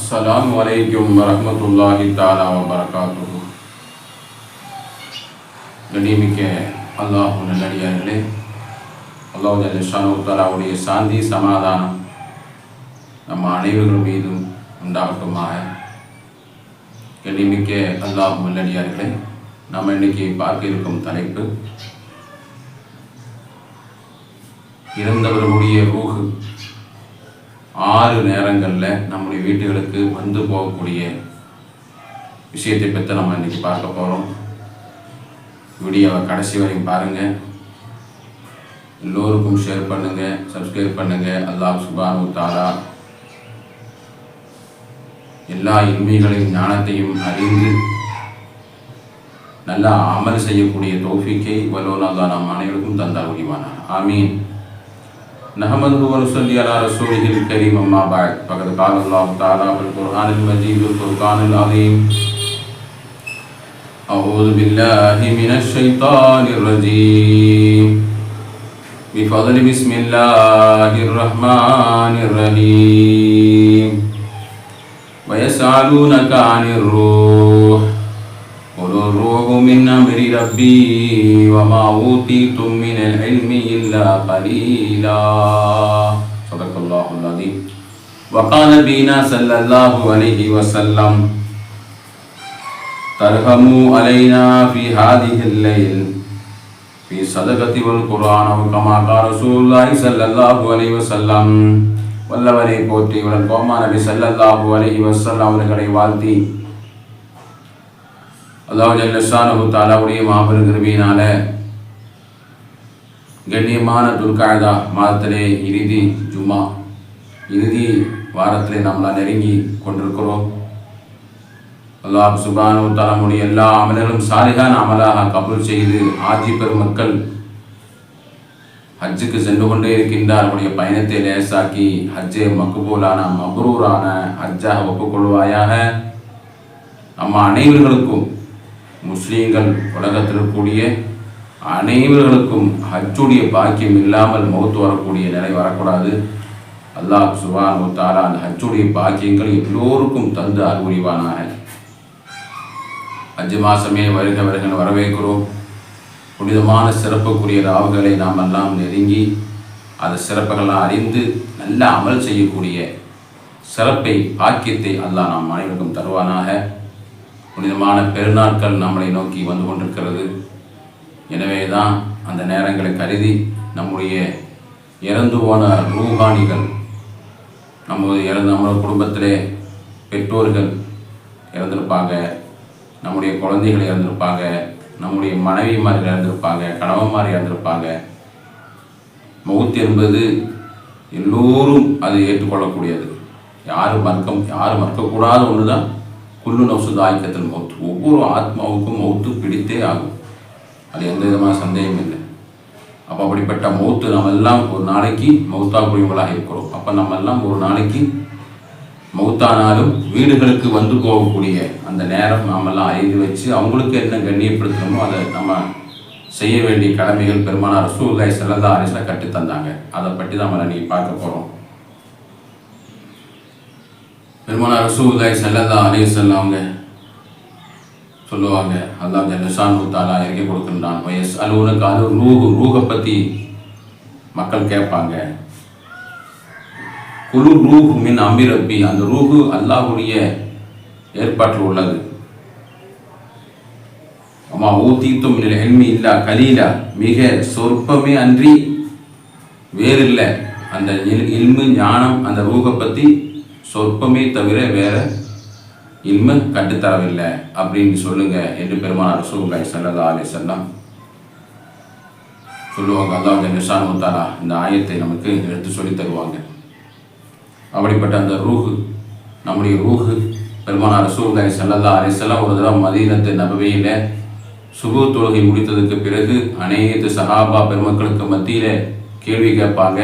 அஸ்ஸலாம் வலைக்கும் வரமத்துல்லாஹி தாலா வரகாத்து கண்ணியமிக்க அல்லாஹு நல்லடியார்களே அல்லாஹு ஷானுத்தாலாவுடைய சாந்தி சமாதானம் நம்ம அனைவர்கள் மீதும் உண்டாகட்டுமாக. கண்ணியமிக்க அல்லாஹு நல்லடியார்களே நம்ம இன்னைக்கு பார்க்க இருக்கும் தலைப்பு இறந்தவர்களுடைய ரூஹு. ஆறு நேரங்களில் நம்முடைய வீட்டுகளுக்கு வந்து போகக்கூடிய விஷயத்தை பற்றி நம்ம இன்றைக்கி பார்க்க போகிறோம் வீடியோவை கடைசி வரையும் பாருங்கள் எல்லோருக்கும் ஷேர் பண்ணுங்கள் சப்ஸ்கிரைப் பண்ணுங்கள் அல்லாஹ் சுபானு தாரா எல்லா இன்மைகளையும் ஞானத்தையும் அறிந்து நல்லா அமல் செய்யக்கூடிய தௌஃபிக்கை தான் நம் அனைவருக்கும் தந்தார் முடிவானார் ஆமீன். نحمده ونصلي على رسوله الكريم أما بعد. فقد قال الله تعالى في القرآن المجيد والفرقان العظيم. أعوذ بالله من الشيطان الرجيم. بفضل بسم الله الرحمن الرحيم. ويسألونك عن الروح. قل الروح من أمر ربي وما أوتيتم من العلم إلا قليلا صدق الله العظيم وقال بنا صلى الله عليه وسلم ترحموا علينا في هذه الليل في صدقة والقرآن وكما قال رسول الله صلى الله عليه وسلم வல்லவரை போற்றி இவன் கோமா நபி சல்லல்லாஹு அலைஹி வஸல்லம் அவர்களை வாழ்த்தி அல்லாஹ் ஜல்லஷானு தாலாவுடைய மாபெரும் கிருமியினால கண்ணியமான துல்காயதா மாதத்திலே இறுதி ஜும்மா இறுதி வாரத்திலே நம்மளாம் நெருங்கி கொண்டிருக்கிறோம். அல்லாஹ் சுபானு தாலாமுடைய எல்லா அமலரும் சாலிகான அமலாக கபூல் செய்து ஆஜி பெருமக்கள் ஹஜ்ஜுக்கு சென்று கொண்டே இருக்கின்றார். அவருடைய பயணத்தை லேசாக்கி ஹஜ்ஜே மக்குபூலான மப்ரூரான ஹஜ்ஜாக ஒப்புக்கொள்வாயாக. நம்ம அனைவர்களுக்கும் முஸ்லீம்கள் உலகத்தில் இருக்கக்கூடிய அனைவர்களுக்கும் ஹஜ்ஜுடைய பாக்கியம் இல்லாமல் மௌத்து வரக்கூடிய நிலை வரக்கூடாது. அல்லாஹ் சுபான் தாரா அந்த ஹஜ்ஜுடைய பாக்கியங்கள் எல்லோருக்கும் தந்து அறிவுரிவானாக. ஹஜ்ஜு மாதமே வருக வருகன்னு வரவேற்கிறோம். புனிதமான சிறப்புக்குரிய ராவுகளை நாம் எல்லாம் நெருங்கி அந்த சிறப்புகள்லாம் அறிந்து நல்ல அமல் செய்யக்கூடிய சிறப்பை பாக்கியத்தை அல்லாஹ் நாம் அனைவருக்கும் தருவானாக. புனிதமான பெருநாட்கள் நம்மளை நோக்கி வந்து கொண்டிருக்கிறது. எனவே தான் அந்த நேரங்களை கருதி நம்முடைய இறந்து போன ரூஹானிகள் நம்ம இறந்து நம்ம குடும்பத்திலே பெற்றோர்கள் இறந்திருப்பாங்க நம்முடைய குழந்தைகள் இறந்திருப்பாங்க நம்முடைய மனைவிமார்கள் இறந்திருப்பாங்க கணவன்மார் இறந்திருப்பாங்க. மௌத் என்பது எல்லோரும் அதை ஏற்றுக்கொள்ளக்கூடியது. யாரும் மறுக்க யாரும் மறுக்கக்கூடாத ஒன்று தான் குல்லு நவுசுது தாய்க்கத்தில் மௌத்து. ஒவ்வொரு ஆத்மாவுக்கும் மௌத்து பிடித்தே ஆகும். அது எந்த விதமான சந்தேகம் இல்லை. அப்போ அப்படிப்பட்ட மௌத்து நம்ம எல்லாம் ஒரு நாளைக்கு மௌத்தாக்கூடியவங்களாக இருக்கிறோம். அப்போ நம்ம எல்லாம் ஒரு நாளைக்கு மௌத்தானாலும் வீடுகளுக்கு வந்து போகக்கூடிய அந்த நேரம் நாமெல்லாம் அறிந்து வச்சு அவங்களுக்கு என்ன கண்ணியப்படுத்தணுமோ அதை நம்ம செய்ய வேண்டிய கடமைகள் பெருமானார் ரசூல்லாய் செல்லதா அரிசில் கட்டு தந்தாங்க அதை பற்றி நம்ம நீ பார்க்க போகிறோம் பெருமானார் ரசூல்லாய் செல்லதா அலிசல்ல அவங்க சொல்லுவாங்க. அல்லாஹ் ஜல்லஷான் தாலா இறக்கி கொடுக்கின்றான். வயசு அலுவனுக்கு அலு ரூஹு ரூஹை பற்றி மக்கள் கேட்பாங்க. குழு ரூஹு மின் அமிரப்பி அந்த ரூஹு அல்லாஹுடைய ஏற்பாட்டில் உள்ளது. அம்மா ஊத்தீத்தும் எண்மி இல்லா கலீலா. மிக சொற்பமே அன்றி வேறில்லை. அந்த இல்மு ஞானம் அந்த ரூகை பற்றி சொற்பமே தவிர வேற இன்மை கட்டுத்தரவில்லை அப்படின்னு சொல்லுங்க என்று பெருமானார் ரசூல்லாய் சல்லா அலி செல்லாம் சொல்லுவாங்க. அல்லாஹ் நிஷான் முத்தாரா இந்த ஆயத்தை நமக்கு எடுத்து சொல்லி தருவாங்க. அப்படிப்பட்ட அந்த ரூஹு நம்முடைய ரூஹு பெருமானார் ரசூல்லாய் சல்லல்லா அலிசல்லாம் ஒரு தடவை மதீனத்து நபவையில் சுகு தொழுகை முடித்ததுக்கு பிறகு அனைத்து சஹாபா பெருமக்களுக்கு மத்தியில் கேள்வி கேட்பாங்க.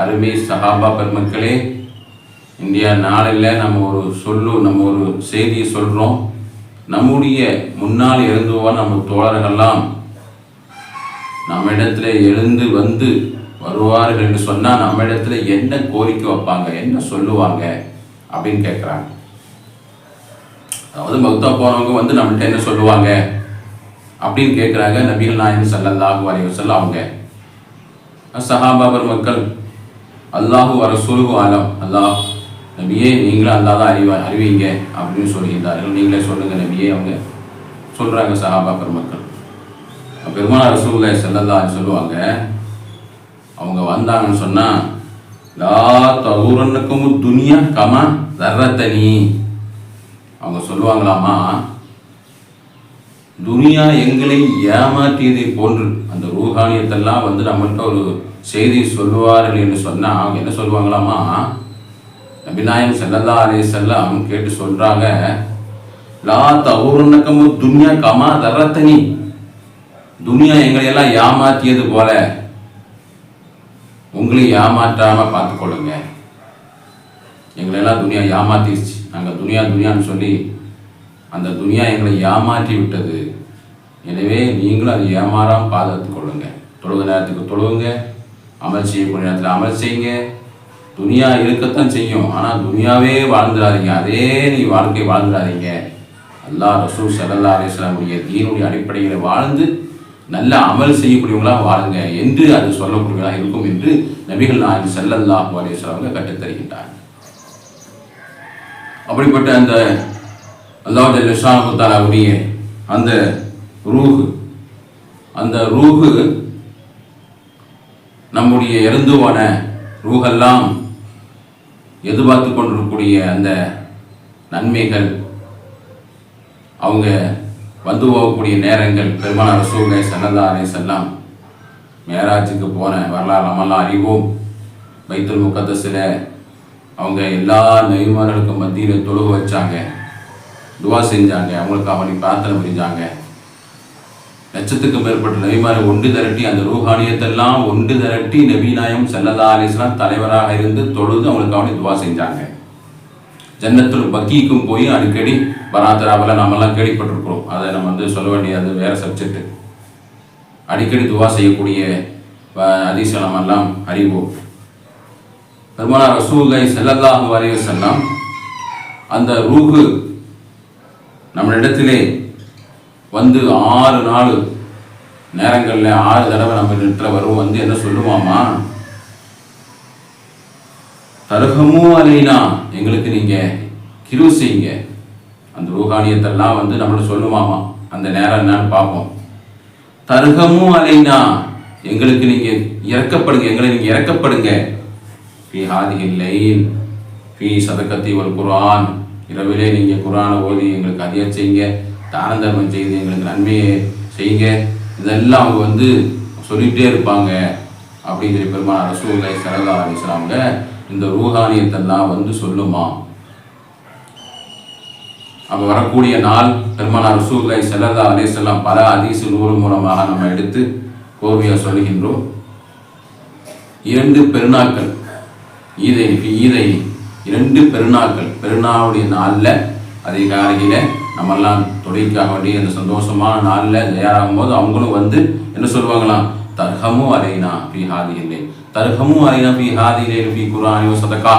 அருமை சஹாபா பெருமக்களே இந்தியா நாளில் நம்ம ஒரு சொல்லு நம்ம ஒரு செய்தியை சொல்கிறோம் நம்முடைய முன்னால் எழுந்துவா நம்ம தோழர்கள்லாம் நம்ம இடத்துல எழுந்து வந்து வருவார்கள் என்று சொன்னால் நம்ம இடத்துல என்ன கோரிக்கை வைப்பாங்க என்ன சொல்லுவாங்க அப்படின்னு கேட்குறாங்க அதாவது மௌத்தா போனவங்க வந்து நம்மகிட்ட என்ன சொல்லுவாங்க அப்படின்னு கேட்குறாங்க நபிகள் நாயகம் ஸல்லல்லாஹு அலைஹி வஸல்லம் அவங்க. சஹாபாபர் மக்கள் அல்லாஹு வர ஆலம் அல்லாஹ் நபியே நீங்களும் அல்லாஹ் தான் அறிவா அறிவீங்க அப்படின்னு சொல்லுகின்றார்கள் நீங்களே சொல்லுங்க நபியே அவங்க சொல்கிறாங்க சஹாபா பெருமக்கள். பெருமாள் ரசூலுல்லாஹி ஸல்லல்லாஹு சொல்லுவாங்க அவங்க வந்தாங்கன்னு சொன்னால் லா தகுரனுக்கும் துனியா கமா தர்ரத்தனி. அவங்க சொல்லுவாங்களாமா துனியா எங்களை ஏமாற்றியதை போன்று. அந்த ரூஹானியத்தெல்லாம் வந்து நம்மள்கிட்ட ஒரு செய்தி சொல்லுவார்கள் என்று சொன்னால் அவங்க என்ன சொல்லுவாங்களாமா நபிநாயம் செல்லல்லா அலே செல்லம் கேட்டு சொல்றாங்க லா தகுருன்னக்கமு துன்யா கமா தரத்தனி துனியா எங்களை எல்லாம் ஏமாற்றியது போல உங்களை ஏமாற்றாம பார்த்துக்கொள்ளுங்க. எங்களெல்லாம் துனியா ஏமாத்திருச்சு. நாங்கள் துனியா துனியான்னு சொல்லி அந்த துனியா எங்களை ஏமாற்றி விட்டது. எனவே நீங்களும் அதை ஏமாறாமல் பாதுகாத்து கொள்ளுங்க தொழுக நேரத்துக்கு தொழுவுங்க அமல் செய்யக்கூடிய நேரத்தில் அமல் செய்யுங்க. துனியா இருக்கத்தான் செய்யும். ஆனால் துனியாவே வாழ்ந்துடாதீங்க அதே நீ வாழ்க்கை வாழ்ந்துடாதீங்க அல்லாஹ் ரசூல் சல்லா அலிஸ்லாமுடைய தீனுடைய அடிப்படையில் வாழ்ந்து நல்ல அமல் செய்யக்கூடியவங்களாக வாழுங்க என்று அது சொல்லக்கூடியவங்களாக இருக்கும் என்று நபிகள் நாயகம் செல்லல்லாஹு அலிஸ்லாமுங்க கற்றுத்தருகின்றார். அப்படிப்பட்ட அந்த அல்லாஹ் ஜல்லுடைய அந்த ரூஹு அந்த ரூஹு நம்முடைய இறந்துவான ரூஹெல்லாம் எதிர்பார்த்து கொண்டிருக்கக்கூடிய அந்த நன்மைகள் அவங்க வந்து போகக்கூடிய நேரங்கள் பெருமான ரசூகை சன்னதா செல்லாம் மேராஜுக்கு போன வரலாறு நம்மெல்லாம் அறிவோம். பைத்துல் முக்கத்தஸில் அவங்க எல்லா நெய்மார்களுக்கும் மத்தியில் தொழுக வச்சாங்க துவா செஞ்சாங்க அவங்களுக்கு அவனை பிரார்த்தனை புரிஞ்சாங்க. லட்சத்துக்கு மேற்பட்ட நபிமாரை ஒன்று திரட்டி அந்த ரூஹானியத்தெல்லாம் ஒன்று திரட்டி நபீநாயம் செல்லதா அலிஸ்லாம் தலைவராக இருந்து தொழுது அவங்களுக்கு அவனை துவா செஞ்சாங்க. ஜன்னத்தில் பக்கிக்கும் போய் அடிக்கடி பராத்தராவில் நம்மெல்லாம் கேள்விப்பட்டிருக்கிறோம். அதை நம்ம வந்து சொல்ல வேண்டியது வேற சப்ஜெக்ட் அடிக்கடி துவா செய்யக்கூடிய அதிசயம் எல்லாம் அறிவோம். பெருமானா ரசூலை செல்லல்லாஹு வரைய செல்லாம் அந்த ரூஹு நம்மளிடத்திலே வந்து ஆறு நாள் நேரங்களில் ஆறு தடவை நம்ம நிற்றவரும் வந்து என்ன சொல்லுவாமா தருகமும் அலைனா எங்களுக்கு நீங்கள் கிரு செய்யுங்க. அந்த ரூகானியத்தெல்லாம் வந்து நம்மள சொல்லுமாமா அந்த நேரம் என்னன்னு பார்ப்போம். தருகமும் அலைனா எங்களுக்கு நீங்கள் இறக்கப்படுங்க எங்களை நீங்கள் இறக்கப்படுங்க. ஃபி ஹாதிகில் லைன் ஃபி சதக்கத்தி ஒரு குரான் இரவிலே நீங்கள் குரானை ஓதி எங்களுக்கு அதிக செய்யுங்க தான தர்மம் செய்து எங்களுக்கு நன்மையை செய்யுங்க. இதெல்லாம் அவங்க வந்து சொல்லிகிட்டே இருப்பாங்க. அப்படின்னு சொல்லி பெருமாள் ரசூலை சரதா அலிஸ்லாமில் இந்த ரூஹானியத்தெல்லாம் வந்து சொல்லுமா? அப்போ வரக்கூடிய நாள் பெருமானார் ரசூலை செல்லதா அலிஸ்லாம் பல அதிசு நூறு மூலமாக நம்ம எடுத்து கோவியாக சொல்கின்றோம் இரண்டு பெருநாட்கள் ஈதை ஈதை இரண்டு பெருநாட்கள். பெருநாளுடைய நாளில் அதிகாலையில் நம்மெல்லாம் தொழிலுக்காக வேண்டிய அந்த சந்தோஷமான நாளில் தயாராகும் போது அவங்களும் வந்து என்ன சொல்லுவாங்களாம்? தர்ஹமும் அலைனா பி ஹாதியில்லை தர்ஹமும் அலைனா பி ஹாதியிலே பி குரானியோ சதக்கா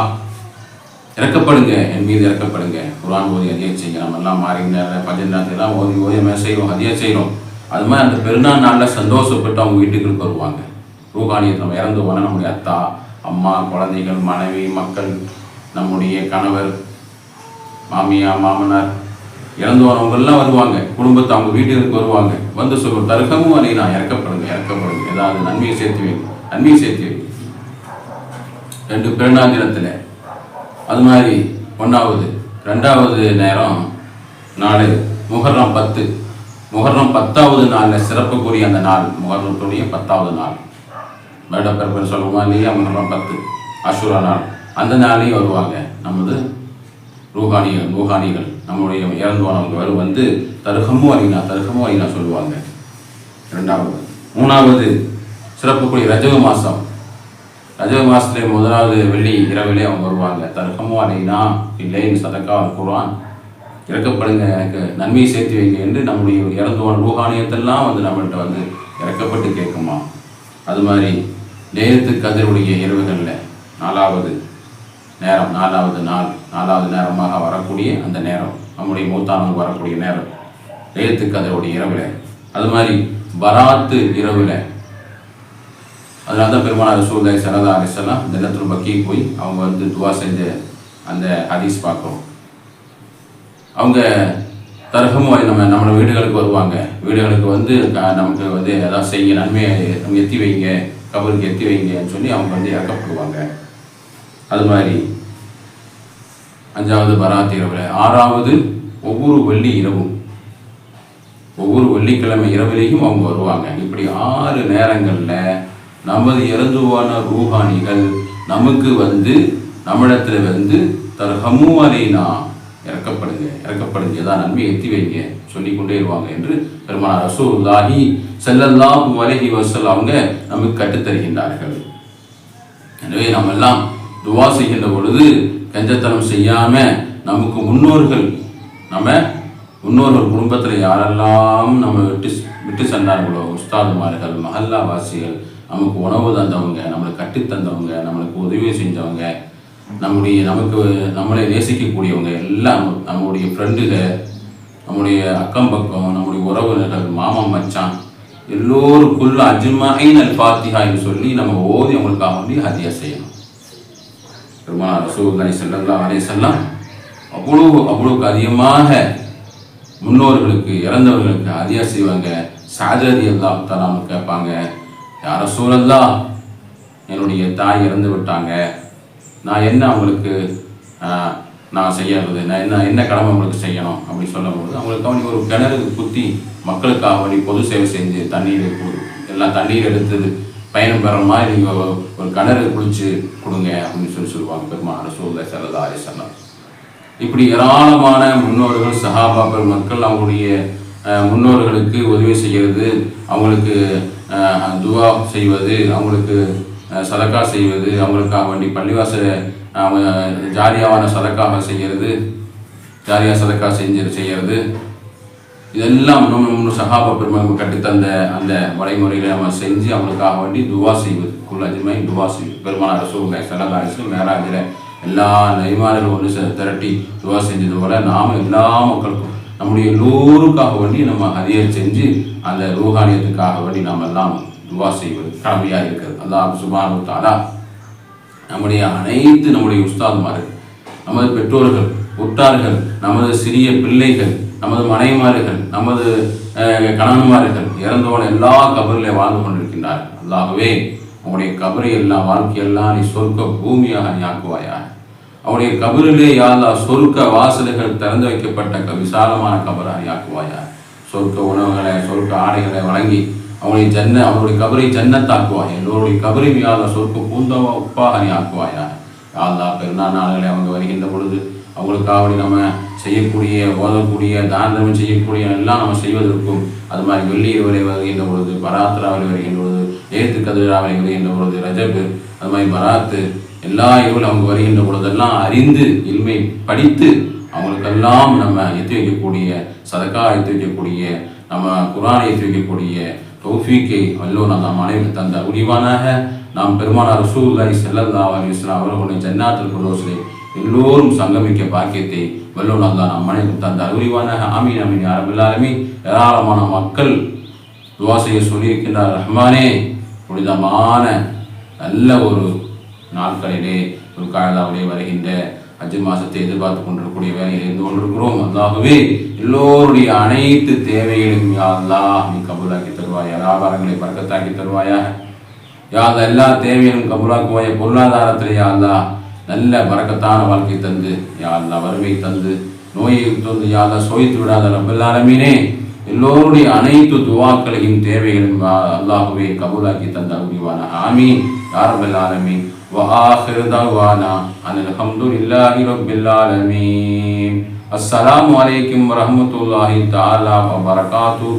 இறக்கப்படுங்க என் மீது இறக்கப்படுங்க. குரான் ஓதி அதிக செய்யுங்க. நம்ம எல்லாம் மாறி பஞ்சநாத்திலாம் ஓதி ஓதி மேலே செய்வோம்? அதிக செய்கிறோம் அது மாதிரி அந்த பெருநாள் நாளில் சந்தோஷப்பட்டு அவங்க வீட்டுக்கு வருவாங்க ரூகானியத்தை நம்ம இறந்து போனால் நம்முடைய அத்தா அம்மா குழந்தைகள் மனைவி மக்கள் நம்முடைய கணவர் மாமியா மாமனார் இறந்து வரவங்கெல்லாம் வருவாங்க. குடும்பத்தை அவங்க வீட்டிற்கு வருவாங்க. வந்து சொல்லுவோம் தருகமும் அலை நான் இறக்கப்படுங்க இறக்கப்படுங்க. ஏதாவது நன்மையை சேர்த்து வைங்க நன்மையை சேர்த்து வைங்க ரெண்டு பிறநாள் தினத்தில். அது மாதிரி ஒன்றாவது ரெண்டாவது நேரம் நாலு முகர்ணம் பத்து. முகர்ணம் பத்தாவது நாளில் சிறப்புக்குரிய அந்த நாள் முகர்ணத்துடைய பத்தாவது நாள். வருடப்பிறப்பு சொல்லுவோமா இல்லையா? முகர்ணம் பத்து அசுரா நாள். அந்த நாளையும் வருவாங்க நமது ரூஹானிகள் ரூஹானிகள். நம்முடைய இறந்து போனவங்க வரும் வந்து தருகமும் அறினா தருகமும் அறினா சொல்லுவாங்க. ரெண்டாவது மூணாவது சிறப்புக்குரிய ரஜக மாதம் ரஜக மாதத்துல முதலாவது வெள்ளி இரவிலே அவங்க வருவாங்க. தருகமும் அறினா இல்லைன்னு சதக்கா குரான் இறக்கப்படுங்க. எனக்கு நன்மையை சேர்த்து வைங்க என்று நம்முடைய இறந்து போன வந்து நம்மள்கிட்ட வந்து இறக்கப்பட்டு கேட்குமா. அது மாதிரி நேரத்துக்கு கதிருடைய இரவுகளில் நாலாவது நேரம் நாலாவது நாள். நாலாவது நேரமாக வரக்கூடிய அந்த நேரம் நம்முடைய மூத்தானவர் வரக்கூடிய நேரம். லேத்துக்கு அதனுடைய இரவில். அது மாதிரி பராத்து இரவில். அதனால தான் பெருமானார் ரசூல்லாய் சரதா அலிசல்லாம் தினத்தில் பக்கி போய் அவங்க வந்து துவா செஞ்ச அந்த ஹதீஸ் பார்க்குறோம். அவங்க தரகமும் நம்ம நம்ம வீடுகளுக்கு வருவாங்க. வீடுகளுக்கு வந்து நமக்கு வந்து ஏதாவது செய்யுங்க நன்மையை நம்ம எத்தி வைங்க கபருக்கு எத்தி வைங்கன்னு சொல்லி அவங்க வந்து இறக்கப்படுவாங்க. அது மாதிரி அஞ்சாவது பராத் இரவில். ஆறாவது ஒவ்வொரு வெள்ளி இரவும். ஒவ்வொரு வெள்ளிக்கிழமை இரவிலையும் அவங்க வருவாங்க. இப்படி ஆறு நேரங்களில் நமது இறந்துவான ரூஹானிகள் நமக்கு வந்து நம்மிடத்தில் வந்து தர் அலைனா இறக்கப்படுங்க. இறக்கப்படுங்க ஏதாவது நன்மை எத்தி வைங்க. சொல்லி கொண்டே இருவாங்க என்று பெருமானார் ரசூலுல்லாஹி ஸல்லல்லாஹு அலைஹி வசல் அவங்க நமக்கு கற்றுத்தருகின்றார்கள். எனவே நம்ம எல்லாம் துவா செய்கின்ற பொழுது கஞ்சத்தனம் செய்யாம நமக்கு முன்னோர்கள் நம்ம முன்னோர்கள் குடும்பத்தில் யாரெல்லாம் நம்ம விட்டு விட்டு சென்றார்களோ உஸ்தாதுமார்கள் மஹல்லா வாசிகள் நமக்கு உணவு தந்தவங்க நம்மளை கட்டி தந்தவங்க நம்மளுக்கு உதவி செஞ்சவங்க நம்முடைய நமக்கு நம்மளை நேசிக்கக்கூடியவங்க எல்லாம் நம்முடைய ஃப்ரெண்டுக நம்முடைய அக்கம் பக்கம் நம்முடைய உறவினர்கள் மாமா மச்சான் எல்லோருக்குள்ள அஜ்மாயின் அல் என்று சொல்லி நம்ம ஓதி அவங்களுக்காக வேண்டி ஹதியா செய்யணும். பெருமானார் ரசூலுல்லாஹி ஸல்லல்லாஹு அலே செல்லாம் அவ்வளோ அவ்வளோக்கு அதிகமாக முன்னோர்களுக்கு இறந்தவர்களுக்கு ஹதியா செய்வாங்க. சாஜதி அல்லாஹ் தலான்னு கேட்பாங்க யார சூழல்லா என்னுடைய தாய் இறந்து விட்டாங்க. நான் என்ன அவங்களுக்கு நான் செய்யறது? நான் என்ன என்ன கடமை அவங்களுக்கு செய்யணும்? அப்படின்னு சொல்லும்போது அவங்களுக்கு அவனுக்கு ஒரு கிணறு குத்தி மக்களுக்காக வேண்டி பொது சேவை செஞ்சு தண்ணீர் கொடு எல்லாம் தண்ணீர் எடுத்தது. பயணம் பெற மாதிரி நீங்கள் ஒரு கிணறு குளிச்சு கொடுங்க அப்படின்னு சொல்லி சொல்லுவாங்க பெருமான சூழ்நிலை செல்லதா சொன்னார் இப்படி ஏராளமான முன்னோர்கள் சஹாபாக்கள் மக்கள் அவங்களுடைய முன்னோர்களுக்கு உதவி செய்கிறது அவங்களுக்கு துவா செய்வது அவங்களுக்கு சதக்கா செய்வது அவங்களுக்காக வேண்டி பள்ளிவாச அவங்க ஜாரியாவான சதக்காக செய்கிறது ஜாரியா சதக்கா செஞ்சு செய்கிறது. இதெல்லாம் நம்ம நம்ம சஹாபா பெருமக்கள் கட்டித்தந்த அந்த வழிமுறைகளை நம்ம செஞ்சு அவங்களுக்காக வேண்டி துவா செய்வது. குல்லாஜிமாய் துவா செய்வது. பெருமான ரசூலை சலதாரிசு மேராஜில் எல்லா நெய்மாரிலும் ஒன்று திரட்டி துவா செஞ்சது போல நாம் எல்லா மக்களுக்கும் நம்முடைய எல்லோருக்காக வேண்டி நம்ம ஹதியை செஞ்சு அந்த ரூஹானியத்துக்காக வேண்டி நாம் எல்லாம் துவா செய்வது கடமையாக இருக்கிறது. அல்லாஹ் சுபானு தாலா நம்முடைய அனைத்து நம்முடைய உஸ்தாதுமார்கள் நமது பெற்றோர்கள் உற்றார்கள் நமது சிறிய பிள்ளைகள் நமது மனைவிமார்கள் நமது கணவன்மார்கள் இறந்தவன் எல்லா கபரிலே வாழ்ந்து கொண்டிருக்கின்றார் அல்லாகவே அவனுடைய கபரை எல்லாம் வாழ்க்கையெல்லாம் நீ சொர்க்க பூமியாக நீ ஆக்குவாயாக. அவனுடைய கபரிலே யாழ்லா சொர்க்க வாசல்கள் திறந்து வைக்கப்பட்ட க- விசாலமான கபராக நீ ஆக்குவாயா சொர்க்க உணவுகளை சொர்க்க ஆடைகளை வழங்கி அவனுடைய ஜன்ன அவருடைய கபரை ஜன்னத்தாக்குவாய் எல்லோருடைய கபரையும் யாழ்லா சொர்க்க பூந்தவ உப்பாக நீ ஆக்குவாயா யாழ்லா பெருநாள் நாள்களை அவங்க வருகின்ற பொழுது அவங்களுக்காக வேண்டி நம்ம செய்யக்கூடிய ஓதக்கூடிய தானம் செய்யக்கூடிய எல்லாம் நம்ம செய்வதற்கும் அது மாதிரி வெள்ளி இரவலை வருகின்ற பொழுது பராத்திராவலை வருகின்ற பொழுது ஏத்து கதிராவலை வருகின்ற பொழுது ரஜப்பு அது மாதிரி பராத்து எல்லா இரவில் அவங்க வருகின்ற பொழுதெல்லாம் அறிந்து இல்மை படித்து அவங்களுக்கெல்லாம் நம்ம எத்தி வைக்கக்கூடிய சதக்கா எத்தி வைக்கக்கூடிய நம்ம குரானை எத்தி வைக்கக்கூடிய தௌஃபீக்கை வல்லோ நம் அனைவரும் தந்த உரிவானாக நாம் பெருமானார் ரசூல்லாய் செல்லல்லா அலிஸ்லாம் அவர்களுடைய ஜன்னாத்தில் குரோசிலே எல்லோரும் சங்கமிக்க பாக்கியத்தை வல்லோன் அல்லாஹ் நம் அனைவரும் தந்த. அறிவானாக ஆமீன் அமீன் யா ஏராளமான மக்கள் துவா செய்ய சொல்லியிருக்கின்றார். ரஹ்மானே புனிதமான நல்ல ஒரு நாட்களிலே ஒரு காலதாவிலே வருகின்ற அஜு மாசத்தை எதிர்பார்த்து கொண்டிருக்கக்கூடிய வேலையில் இருந்து கொண்டிருக்கிறோம். அதாகவே எல்லோருடைய அனைத்து தேவைகளையும் யா நீ கபூலாக்கி தருவாயா வியாபாரங்களை பறக்கத்தாக்கி தருவாயாக. யா அல்லாஹ் எல்லா தேவைகளும் கபூலாக்குவாய பொருளாதாரத்தில் யா அல்லாஹ் நல்ல பறக்கத்தான வாழ்க்கை தந்து யா அல்லாஹ் வறுமை தந்து நோயை தந்து யா அல்லாஹ் சோய்த்து விடாத ரப்பல்லாலமீனே எல்லோருடைய அனைத்து துவாக்களையும் தேவைகளையும் யா அல்லாஹுவே கபூலாக்கி தந்த அறிவான ஆமீன் யாரபல் ஆலமீன் وآخر دعوانا أن الحمد لله رب العالمين السلام عليكم ورحمة الله تعالى وبركاته